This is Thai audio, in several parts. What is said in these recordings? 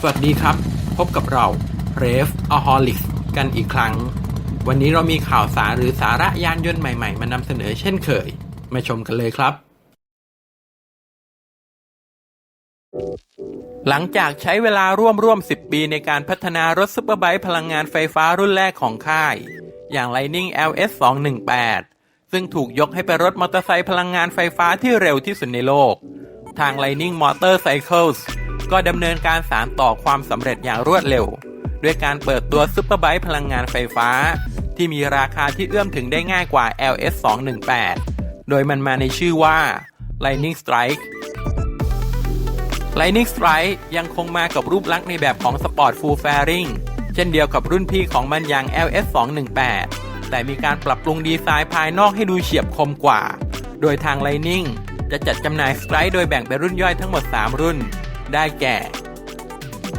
สวัสดีครับ พบกับเรา r e v a h o l i c กันอีกครั้ง วันนี้เรามีข่าวสารหรือสาระยานยนต์ใหม่ๆ มานำเสนอเช่นเคย มาชมกันเลยครับ หลังจากใช้เวลาร่วมร่วม 10 ปีในการพัฒนารถซุปเปอร์ไบค์พลังงานไฟฟ้ารุ่นแรกของค่าย อย่าง Lightning LS 218ซึ่งถูกยกให้เป็นรถมอเตอร์ไซค์พลังงานไฟฟ้าที่เร็วที่สุดในโลก ทาง Lightning Motorcycles ก็ดำเนินการสารต่อความสำเร็จอย่างรวดเร็ว ด้วยการเปิดตัวซุปเปอร์ไบค์พลังงานไฟฟ้า ที่มีราคาที่เอื้อมถึงได้ง่ายกว่า LS 218โดยมันมาในชื่อว่า Lightning Strike Lightning Strike ยังคงมากับรูปลักษณ์ในแบบของ Sport Full Fairing เช่นเดียวกับรุ่นพี่ของมันอย่าง LS 218แต่มีการปรับปรุงดีไซน์ภายนอกให้ดูเฉียบคมกว่า โดยทาง Lightning จะจัดจำหน่าย Strike โดยแบ่งเป็นรุ่นย่อยทั้งหมด 3 รุ่น ได้แก่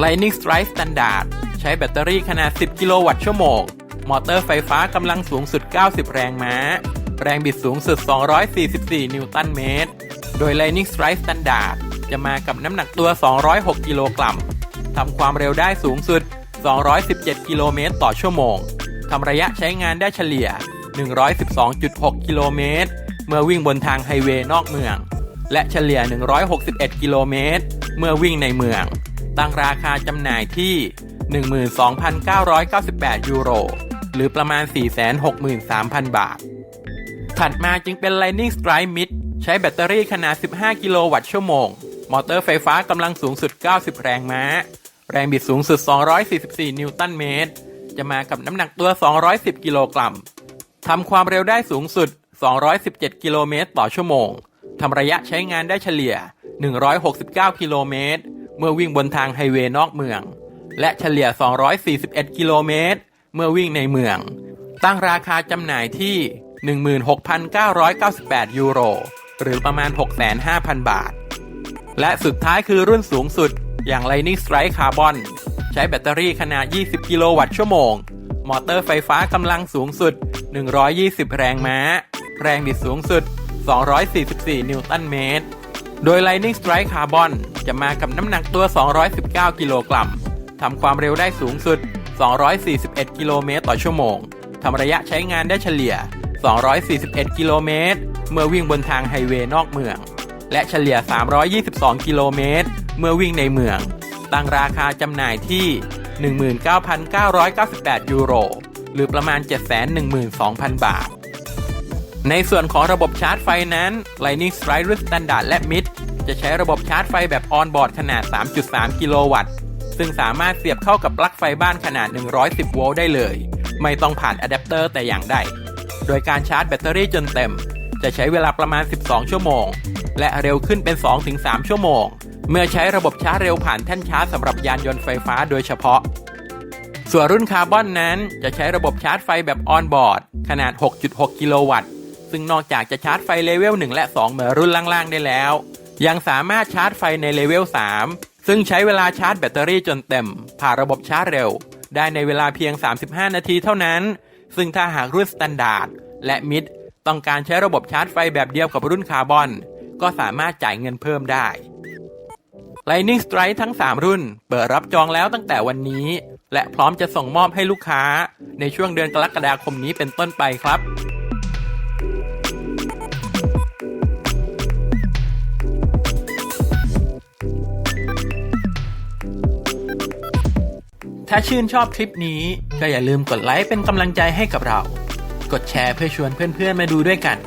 Lightning Strike Standard ใช้แบตเตอรี่ขนาด 10 กิโลวัตต์ชั่วโมง มอเตอร์ไฟฟ้ากำลังสูงสุด 90 แรงม้า แรงบิดสูงสุด 244 นิวตันเมตร โดย Lightning Strike Standard จะมากับน้ำหนักตัว 206 กิโลกรัมทำความเร็วได้สูงสุด 217 กิโลเมตรต่อชั่วโมง ทำระยะใช้งานได้เฉลี่ย 112.6 กิโลเมตร เมื่อวิ่งบนทางไฮเวย์นอกเมือง และเฉลี่ย 161 กิโลเมตร เมื่อวิ่งในเมือง ตั้งราคาจำหน่ายที่ 12,998 ยูโร หรือประมาณ 463,000 บาท ถัดมาจึงเป็น Lightning Strike Mid ใช้แบตเตอรี่ขนาด 15 กิโลวัตต์ชั่วโมง มอเตอร์ไฟฟ้ากำลังสูงสุด 90 แรงม้า แรงบิดสูงสุด 244 นิวตันเมตร จะมากับน้ำหนักตัว 210 กิโลกรัมทำความเร็วได้สูงสุด 217 กิโลเมตรต่อชั่วโมง ทำระยะใช้งานได้เฉลี่ย 169 กิโลเมตร เมื่อวิ่งบนทางไฮเวย์นอกเมือง และเฉลี่ย 241 กิโลเมตร เมื่อวิ่งในเมือง ตั้งราคาจำหน่ายที่ 16,998 ยูโร หรือประมาณ 6,500 บาท และสุดท้ายคือรุ่นสูงสุดอย่าง Lightning Strike Carbon ใช้แบตเตอรี่ขนาด 20 กิโลวัตต์ชั่วโมง มอเตอร์ไฟฟ้ากำลังสูงสุด 120 แรงม้า แรงบิดสูงสุด 244 นิวตันเมตร โดย Lightning Strike Carbon จะมากับน้ำหนักตัว 219 กิโลกรัมทำความเร็วได้สูงสุด 241 กิโลเมตรต่อชั่วโมงทำระยะใช้งานได้เฉลี่ย 241 กิโลเมตร เมื่อวิ่งบนทางไฮเวย์นอกเมือง และเฉลี่ย 322 กิโลเมตร เมื่อวิ่งในเมือง ตั้งราคาจำหน่ายที่ 19,998 ยูโร หรือประมาณ 712,000 บาท ในส่วนของระบบชาร์จไฟนั้น Lightning Strike รุ่น Standard และ Mid จะใช้ระบบชาร์จไฟแบบออนบอร์ดขนาด 3.3 กิโลวัตต์ ซึ่งสามารถเสียบเข้ากับปลั๊กไฟบ้านขนาด 110 โวลต์ได้เลย ไม่ต้องผ่านอะแดปเตอร์แต่อย่างใด โดยการชาร์จแบตเตอรี่จนเต็ม จะใช้เวลาประมาณ 12 ชั่วโมง และเร็วขึ้นเป็น 2-3 ชั่วโมง เมื่อใช้ระบบชาร์จเร็วผ่านแท่นชาร์จสำหรับยานยนต์ไฟฟ้าโดยเฉพาะ ส่วนรุ่นคาร์บอนนั้นจะใช้ระบบชาร์จไฟแบบออนบอร์ดขนาด 6.6 กิโลวัตต์ ซึ่งนอกจากจะชาร์จไฟเลเวล 1 และ 2 เหมือนรุ่นล่างๆได้แล้ว ยังสามารถชาร์จไฟในเลเวล 3 ซึ่งใช้เวลาชาร์จแบตเตอรี่จนเต็ม ผ่านระบบชาร์จเร็ว ได้ในเวลาเพียง 35 นาทีเท่านั้น ซึ่งถ้าหากรุ่นสแตนดาร์ดและมิดต้องการใช้ระบบชาร์จไฟแบบเดียวกับรุ่นคาร์บอน ก็สามารถจ่ายเงินเพิ่มได้ Lightning Strike ทั้ง 3 รุ่น เปิดรับจองแล้วตั้งแต่วันนี้ และพร้อมจะส่งมอบให้ลูกค้าในช่วงเดือนกรกฎาคมนี้เป็นต้นไปครับ ถ้าชื่นชอบคลิปนี้ก็อย่าลืมกดไลค์เป็นกำลังใจให้กับเรา กดแชร์เพื่อชวนเพื่อนๆมาดูด้วยกัน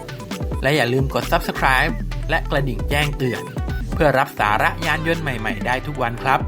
และอย่าลืมกด Subscribe และกระดิ่งแจ้งเตือน เพื่อรับสาระยานยนต์ใหม่ๆได้ทุกวันครับ